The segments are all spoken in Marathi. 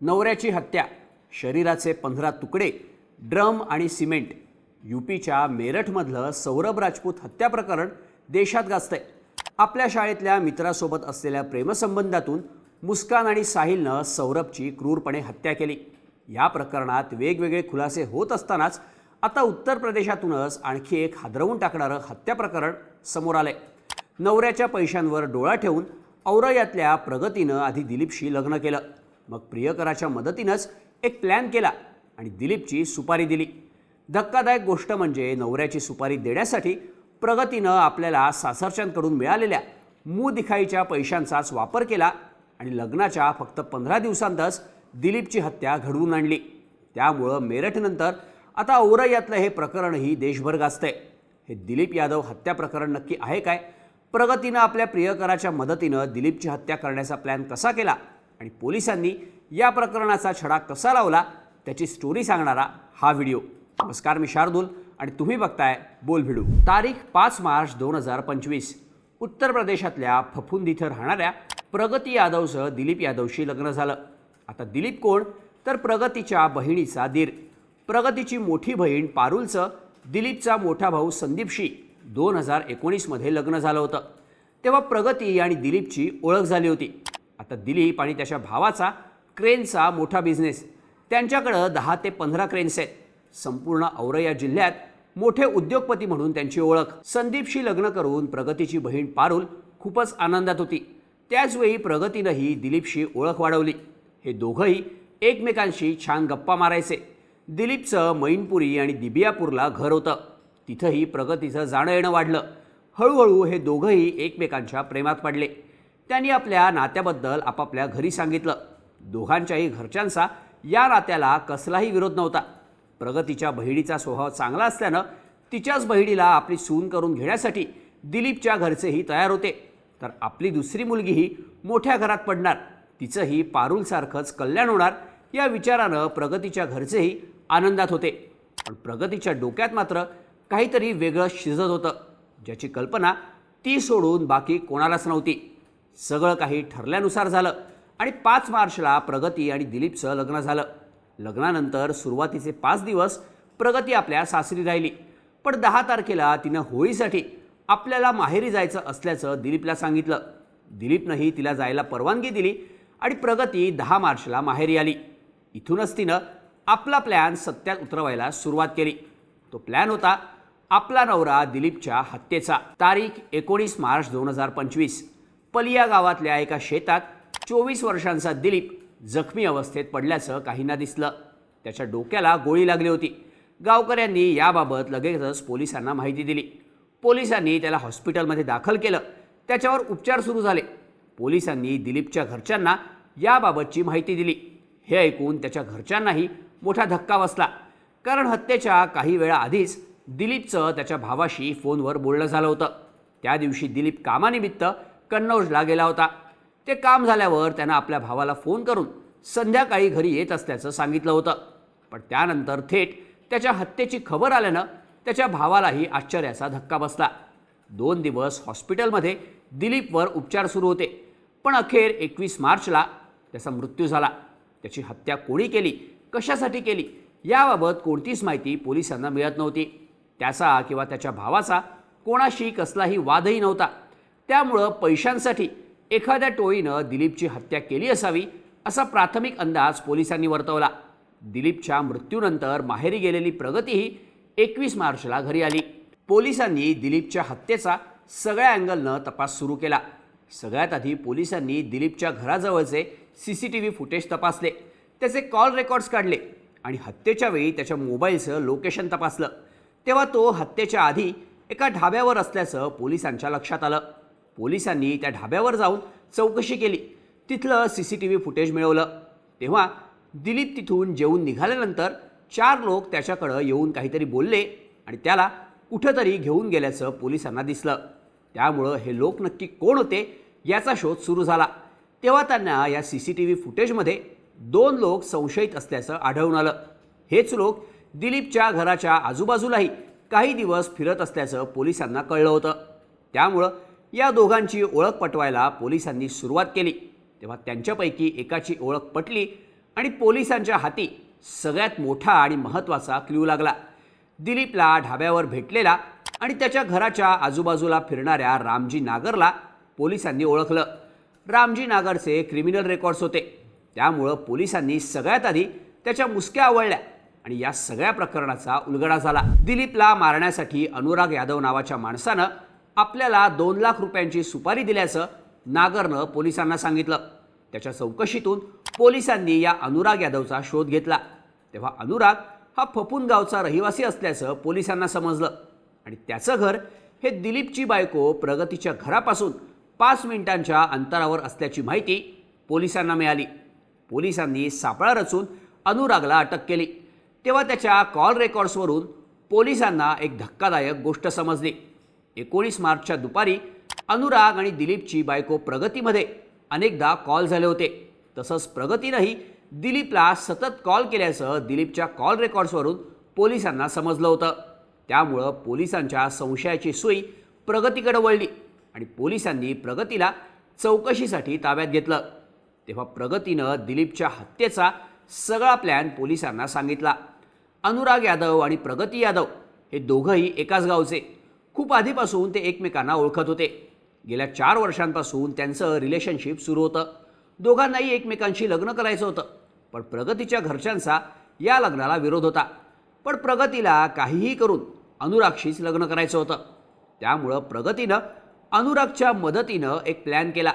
नवऱ्याची हत्या शरीराचे पंधरा तुकडे ड्रम आणि सिमेंट यूपीच्या मेरठमधलं सौरभ राजपूत हत्या प्रकरण देशात गाजतंय. आपल्या शाळेतल्या मित्रासोबत असलेल्या प्रेमसंबंधातून मुस्कान आणि साहिलनं सौरभची क्रूरपणे हत्या केली. या प्रकरणात वेगवेगळे खुलासे होत असतानाच आता उत्तर प्रदेशातूनच आणखी एक हादरवून टाकणारं हत्या प्रकरण समोर आलंय. नवऱ्याच्या पैशांवर डोळा ठेवून औरयातल्या प्रगतीनं आधी दिलीपशी लग्न केलं. मग प्रियकराच्या मदतीनंच एक प्लॅन केला आणि दिलीपची सुपारी दिली. धक्कादायक गोष्ट म्हणजे नवऱ्याची सुपारी देण्यासाठी प्रगतीनं आपल्याला सासरच्यांकडून मिळालेल्या मुदिखाईच्या पैशांचाच वापर केला आणि लग्नाच्या फक्त पंधरा दिवसांतच दिलीपची हत्या घडवून आणली. त्यामुळं मेरठनंतर आता औरयातलं हे प्रकरणही देशभर गाजतंय. हे दिलीप यादव हत्या प्रकरण नक्की आहे काय? प्रगतीनं आपल्या प्रियकराच्या मदतीनं दिलीपची हत्या करण्याचा प्लॅन कसा केला? आणि पोलिसांनी या प्रकरणाचा छडा कसा लावला त्याची स्टोरी सांगणारा हा व्हिडिओ नमस्कार मी शार्दूल आणि तुम्ही बघताय बोल भिडू. तारीख पाच मार्च दोन हजार पंचवीस. उत्तर प्रदेशातल्या फफुंद इथं राहणाऱ्या प्रगती यादवचं दिलीप यादवशी लग्न झालं. आता दिलीप कोण? तर प्रगतीच्या बहिणीचा दीर. प्रगतीची मोठी बहीण पारुलचं दिलीपचा मोठा भाऊ संदीपशी दोन हजार एकोणीसमध्ये लग्न झालं होतं. तेव्हा प्रगती आणि दिलीपची ओळख झाली होती. आता दिलीप आणि त्याच्या भावाचा क्रेनचा मोठा बिझनेस त्यांच्याकडं दहा ते पंधरा क्रेन्स आहेत. संपूर्ण औरया जिल्ह्यात मोठे उद्योगपती म्हणून त्यांची ओळख. संदीपशी लग्न करून प्रगतीची बहीण पारुल खूपच आनंदात होती. त्याचवेळी प्रगतीनंही दिलीपशी ओळख वाढवली. हे दोघंही एकमेकांशी छान गप्पा मारायचे. दिलीपचं मैनपुरी आणि दिबियापूरला घर होतं. तिथंही प्रगतीचं जाणं येणं वाढलं. हळूहळू हे दोघंही एकमेकांच्या प्रेमात पडले. त्यांनी आपल्या नात्याबद्दल आपापल्या घरी सांगितलं. दोघांच्याही घरच्यांचा या नात्याला कसलाही विरोध नव्हता. प्रगतीच्या बहिणीचा स्वभाव चांगला असल्यानं तिच्याच बहिणीला आपली सून करून घेण्यासाठी दिलीपच्या घरचेही तयार होते. तर आपली दुसरी मुलगीही मोठ्या घरात पडणार. तिचंही पारूलसारखंच कल्याण होणार या विचारानं प्रगतीच्या घरचेही आनंदात होते. पण प्रगतीच्या डोक्यात मात्र काहीतरी वेगळं शिजत होतं. ज्याची कल्पना ती सोडून बाकी कोणालाच नव्हती. सगळं काही ठरल्यानुसार झालं आणि पाच मार्चला प्रगती आणि दिलीपचं लग्न झालं. लग्नानंतर सुरुवातीचे पाच दिवस प्रगती आपल्या सासरी राहिली. पण दहा तारखेला तिनं होळीसाठी आपल्याला माहेरी जायचं असल्याचं दिलीपला सांगितलं. दिलीपनंही तिला जायला परवानगी दिली आणि प्रगती दहा मार्चला माहेरी आली. इथूनच तिनं आपला प्लॅन सत्यात उतरवायला सुरुवात केली. तो प्लॅन होता आपला नवरा दिलीपच्या हत्येचा. तारीख एकोणीस मार्च दोन हजार पंचवीस. पलिया गावातल्या एका शेतात चोवीस वर्षांचा दिलीप जखमी अवस्थेत पडल्याचं काहींना दिसलं. त्याच्या डोक्याला गोळी लागली होती. गावकऱ्यांनी याबाबत लगेचच पोलिसांना माहिती दिली. पोलिसांनी त्याला हॉस्पिटलमध्ये दाखल केलं. त्याच्यावर उपचार सुरू झाले. पोलिसांनी दिलीपच्या घरच्यांना याबाबतची माहिती दिली. हे ऐकून त्याच्या घरच्यांनाही मोठा धक्का बसला. कारण हत्येच्या काही वेळा आधीच दिलीपचं त्याच्या भावाशी फोनवर बोलणं झालं होतं. त्या दिवशी दिलीप कामानिमित्त कन्नौजला गेला होता. ते काम झाल्यावर त्यानं आपल्या भावाला फोन करून संध्याकाळी घरी येत असल्याचं सांगितलं होतं. पण त्यानंतर थेट त्याच्या हत्येची खबर आल्यानं त्याच्या भावालाही आश्चर्याचा धक्का बसला. दोन दिवस हॉस्पिटलमध्ये दिलीपवर उपचार सुरू होते. पण अखेर एकवीस मार्चला त्याचा मृत्यू झाला. त्याची हत्या कोणी केली? कशासाठी केली? याबाबत कोणतीच माहिती पोलिसांना मिळत नव्हती. त्याचा किंवा त्याच्या भावाचा कोणाशी कसलाही वादही नव्हता. त्यामुळं पैशांसाठी एखाद्या टोळीनं दिलीपची हत्या केली असावी असा प्राथमिक अंदाज पोलिसांनी वर्तवला. दिलीपच्या मृत्यूनंतर माहेरी गेलेली प्रगतीही एकवीस मार्चला घरी आली. पोलिसांनी दिलीपच्या हत्येचा सगळ्या अँगलनं तपास सुरू केला. सगळ्यात आधी पोलिसांनी दिलीपच्या घराजवळचे C C T V footage तपासले. त्याचे कॉल रेकॉर्ड्स काढले आणि हत्येच्या वेळी त्याच्या मोबाईलचं लोकेशन तपासलं. तेव्हा तो हत्येच्या आधी एका ढाब्यावर असल्याचं पोलिसांच्या लक्षात आलं. पोलिसांनी त्या ढाब्यावर जाऊन चौकशी केली. तिथलं C C T V footage मिळवलं. तेव्हा दिलीप तिथून जेवून निघाल्यानंतर चार लोक त्याच्याकडं येऊन काहीतरी बोलले आणि त्याला कुठंतरी घेऊन गेल्याचं पोलिसांना दिसलं. त्यामुळं हे लोक नक्की कोण होते याचा शोध सुरू झाला. तेव्हा त्यांना या सी सी टी व्ही फुटेजमध्ये दोन लोक संशयित असल्याचं आढळून आलं. हेच लोक दिलीपच्या घराच्या आजूबाजूलाही काही दिवस फिरत असल्याचं पोलिसांना कळलं होतं. त्यामुळं या दोघांची ओळख पटवायला पोलिसांनी सुरुवात केली. तेव्हा त्यांच्यापैकी एकाची ओळख पटली आणि पोलिसांच्या हाती सगळ्यात मोठा आणि महत्त्वाचा क्ल्यू लागला. दिलीपला ढाब्यावर भेटलेला आणि त्याच्या घराच्या आजूबाजूला फिरणाऱ्या रामजी नागरला पोलिसांनी ओळखलं. रामजी नागरचे क्रिमिनल रेकॉर्ड्स होते. त्यामुळं पोलिसांनी सगळ्यात आधी त्याच्या मुसक्या आवळल्या आणि या सगळ्या प्रकरणाचा उलगडा झाला. दिलीपला मारण्यासाठी अनुराग यादव नावाच्या माणसानं आपल्याला दोन लाख रुपयांची सुपारी दिल्याचं नागरनं पोलिसांना सांगितलं. त्याच्या चौकशीतून पोलिसांनी या अनुराग यादवचा शोध घेतला. तेव्हा अनुराग हा फपून गावचा रहिवासी असल्याचं पोलिसांना समजलं. आणि त्याचं घर हे दिलीपची बायको प्रगतीच्या घरापासून पाच मिनिटांच्या अंतरावर असल्याची माहिती पोलिसांना मिळाली. पोलिसांनी सापळा रचून अनुरागला अटक केली. तेव्हा त्याच्या कॉल रेकॉर्ड्सवरून पोलिसांना एक धक्कादायक गोष्ट समजली. एकोणीस मार्चच्या दुपारी अनुराग आणि दिलीपची बायको प्रगतीमध्ये अनेकदा कॉल झाले होते. तसंच प्रगतीनंही दिलीपला सतत कॉल केल्याचं दिलीपच्या कॉल रेकॉर्ड्सवरून पोलिसांना समजलं होतं. त्यामुळं पोलिसांच्या संशयाची सुई प्रगतीकडे वळली आणि पोलिसांनी प्रगतीला चौकशीसाठी ताब्यात घेतलं. तेव्हा प्रगतीनं दिलीपच्या हत्येचा सगळा प्लॅन पोलिसांना सांगितला. अनुराग यादव आणि प्रगती यादव हे दोघंही एकाच गावचे. खूप आधीपासून ते एकमेकांना ओळखत होते. गेल्या चार वर्षांपासून त्यांचं रिलेशनशिप सुरू होतं. दोघांनाही एकमेकांशी लग्न करायचं होतं. पण प्रगतीच्या घरच्यांचा या लग्नाला विरोध होता. पण प्रगतीला काहीही करून अनुरागशीच लग्न करायचं होतं. त्यामुळं प्रगतीनं अनुरागच्या मदतीनं एक प्लॅन केला.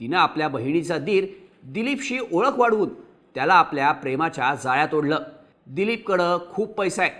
तिनं आपल्या बहिणीचा दीर दिलीपशी ओळख वाढवून त्याला आपल्या प्रेमाच्या जाळ्यात ओढलं. दिलीपकडं खूप पैसा आहे.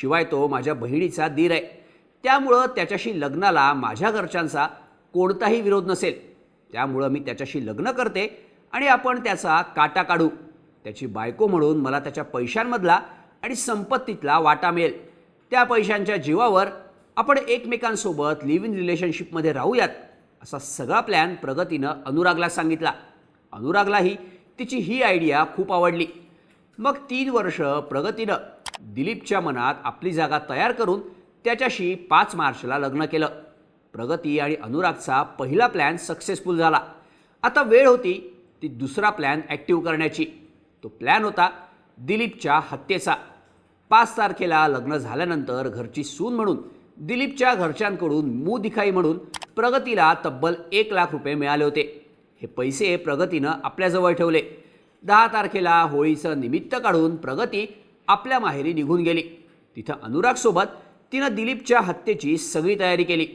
शिवाय तो माझ्या बहिणीचा दीर आहे. त्यामुळं त्याच्याशी लग्नाला माझ्या घरच्यांचा कोणताही विरोध नसेल. त्यामुळं मी त्याच्याशी लग्न करते आणि आपण त्याचा काटा काढू. त्याची बायको म्हणून मला त्याच्या पैशांमधला आणि संपत्तीतला वाटा मिळेल. त्या पैशांच्या जीवावर आपण एकमेकांसोबत लिव्ह इन रिलेशनशिपमध्ये राहूयात असा सगळा प्लॅन प्रगतीनं अनुरागला सांगितला. अनुरागलाही तिची ही आयडिया खूप आवडली. मग तीन वर्ष प्रगतीनं दिलीपच्या मनात आपली जागा तयार करून त्याच्याशी पाच मार्चला लग्न केलं. प्रगती आणि अनुरागचा पहिला प्लॅन सक्सेसफुल झाला. आता वेळ होती ती दुसरा प्लॅन ॲक्टिव्ह करण्याची. तो प्लॅन होता दिलीपच्या हत्येचा. पाच तारखेला लग्न झाल्यानंतर घरची सून म्हणून दिलीपच्या घरच्यांकडून मू दिखाई म्हणून प्रगतीला तब्बल एक लाख रुपये मिळाले होते. हे पैसे प्रगतीनं आपल्याजवळ ठेवले. दहा तारखेला होळीचं निमित्त काढून प्रगती आपल्या माहेरी निघून गेली. तिथं अनुरागसोबत तिनं दिलीपच्या हत्येची सगळी तयारी केली.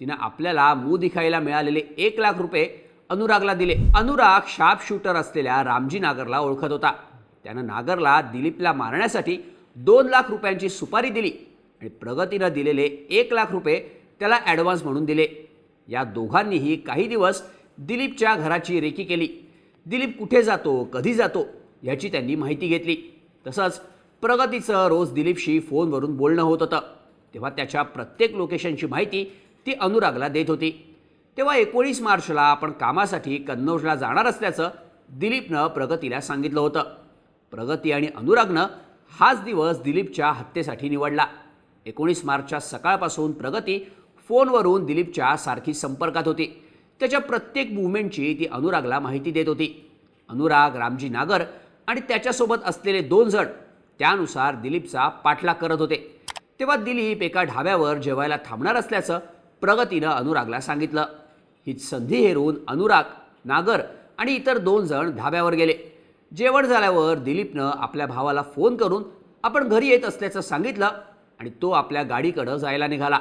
तिनं आपल्याला मू दिखायला मिळालेले एक लाख रुपये अनुरागला दिले. अनुराग शार्प शूटर असलेल्या रामजी नागरला ओळखत होता. त्यानं नागरला दिलीपला मारण्यासाठी दोन लाख रुपयांची सुपारी दिली आणि प्रगतीनं दिलेले एक लाख रुपये त्याला ॲडव्हान्स म्हणून दिले. या दोघांनीही काही दिवस दिलीपच्या घराची रेकी केली. दिलीप कुठे जातो कधी जातो याची त्यांनी माहिती घेतली. तसंच प्रगतीचं रोज दिलीपशी फोनवरून बोलणं होत होतं. तेव्हा त्याच्या प्रत्येक लोकेशनची माहिती ती अनुरागला देत होती. तेव्हा एकोणीस मार्चला आपण कामासाठी कन्नौजला जाणार असल्याचं दिलीपनं प्रगतीला सांगितलं होतं. प्रगती आणि अनुरागनं हाच दिवस दिलीपच्या हत्येसाठी निवडला. एकोणीस मार्चच्या सकाळपासून प्रगती फोनवरून दिलीपच्या सारखी संपर्कात होती. त्याच्या प्रत्येक मुवमेंटची ती अनुरागला माहिती देत होती. अनुराग रामजी नागर आणि त्याच्यासोबत असलेले दोन जण त्यानुसार दिलीपचा पाठलाग करत होते. तेव्हा दिलीप एका ढाब्यावर जेवायला थांबणार असल्याचं प्रगतीनं अनुरागला सांगितलं. हीच संधी हेरून अनुराग नागर आणि इतर दोन जण धाब्यावर गेले. जेवण झाल्यावर दिलीपनं आपल्या भावाला फोन करून आपण घरी येत असल्याचं सांगितलं आणि तो आपल्या गाडीकडं जायला निघाला.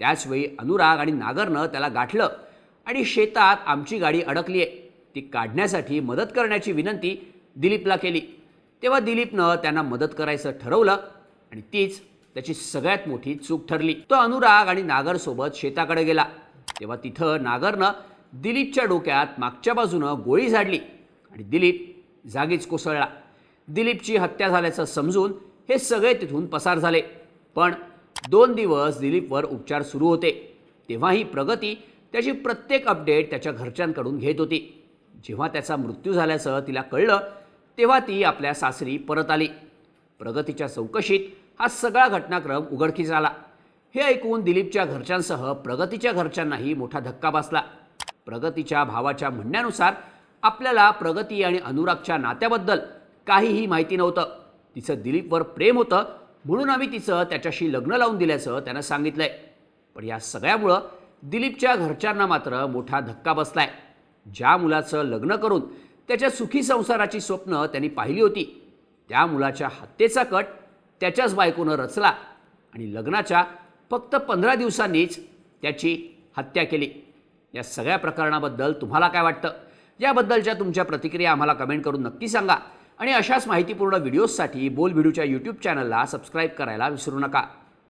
त्याचवेळी अनुराग आणि नागरनं त्याला गाठलं आणि शेतात आमची गाडी अडकली आहे ती काढण्यासाठी मदत करण्याची विनंती दिलीपला केली. तेव्हा दिलीपनं त्यांना मदत करायचं ठरवलं आणि तीच त्याची सगळ्यात मोठी चूक ठरली. तो अनुराग आणि नागरसोबत शेताकडे गेला. तेव्हा तिथं नागरनं दिलीपच्या डोक्यात मागच्या बाजूनं गोळी झाडली आणि दिलीप जागीच कोसळला. दिलीपची हत्या झाल्याचं समजून हे सगळे तिथून पसार झाले. पण दोन दिवस दिलीपवर उपचार सुरू होते. तेव्हाही प्रगती त्याची प्रत्येक अपडेट त्याच्या घरच्यांकडून घेत होती. जेव्हा त्याचा मृत्यू झाल्याचं तिला कळलं तेव्हा ती आपल्या सासरी परत आली. प्रगतीच्या चौकशीत हा सगळा घटनाक्रम उघडकीस आला. हे ऐकून दिलीपच्या घरच्यांसह प्रगतीच्या घरच्यांनाही मोठा धक्का बसला. प्रगतीच्या भावाच्या म्हणण्यानुसार आपल्याला प्रगती आणि अनुरागच्या नात्याबद्दल काहीही माहिती नव्हतं. तिचं दिलीपवर प्रेम होतं म्हणून आम्ही तिचं त्याच्याशी लग्न लावून दिल्याचं त्यानं सांगितलंय. पण या सगळ्यामुळं दिलीपच्या घरच्यांना मात्र मोठा धक्का बसलाय. ज्या मुलाचं लग्न करून त्याच्या सुखी संसाराची स्वप्न त्यांनी पाहिली होती. त्या मुलाच्या हत्येचा कट त्याच्याच बायकोनं रचला आणि लग्नाच्या फक्त पंधरा दिवसांनीच त्याची हत्या केली. या सगळ्या प्रकरणाबद्दल तुम्हाला काय वाटतं? याबद्दलच्या तुमच्या प्रतिक्रिया आम्हाला कमेंट करून नक्की सांगा. आणि अशाच माहितीपूर्ण व्हिडिओजसाठी बोल व्हिडिओच्या यूट्यूब चॅनलला सबस्क्राईब करायला विसरू नका.